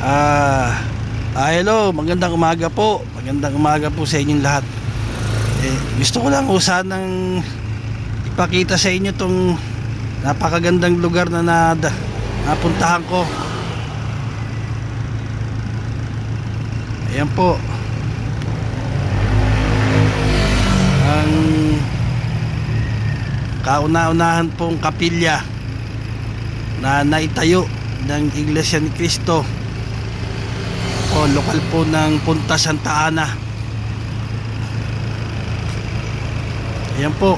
Ah, ah, hello, magandang umaga po. Magandang umaga po sa inyong lahat. Eh, gusto ko lang ho sanang ipakita sa inyo tong napakagandang lugar na nada, napuntahan ko. Ayan po. Ang kauna-unahan pong kapilya na naitayo ng Iglesia ni Cristo o lokal po ng Punta Santa Ana ayan po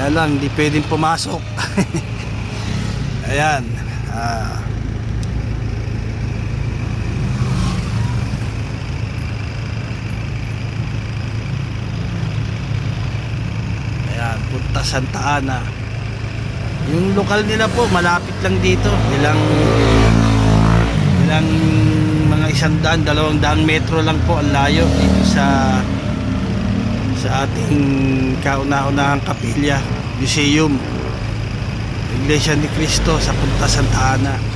Kaya lang, hindi pwedeng pumasok. Ayan. Ah. Ayan, punta Santa Ana. Yung lokal nila po, malapit lang dito. Ilang ilang mga isang daan, dalawang daang metro lang po ang layo dito sa sa ating kauna-unahang kapilya, museum, Iglesia ni Cristo sa Punta Santa Ana.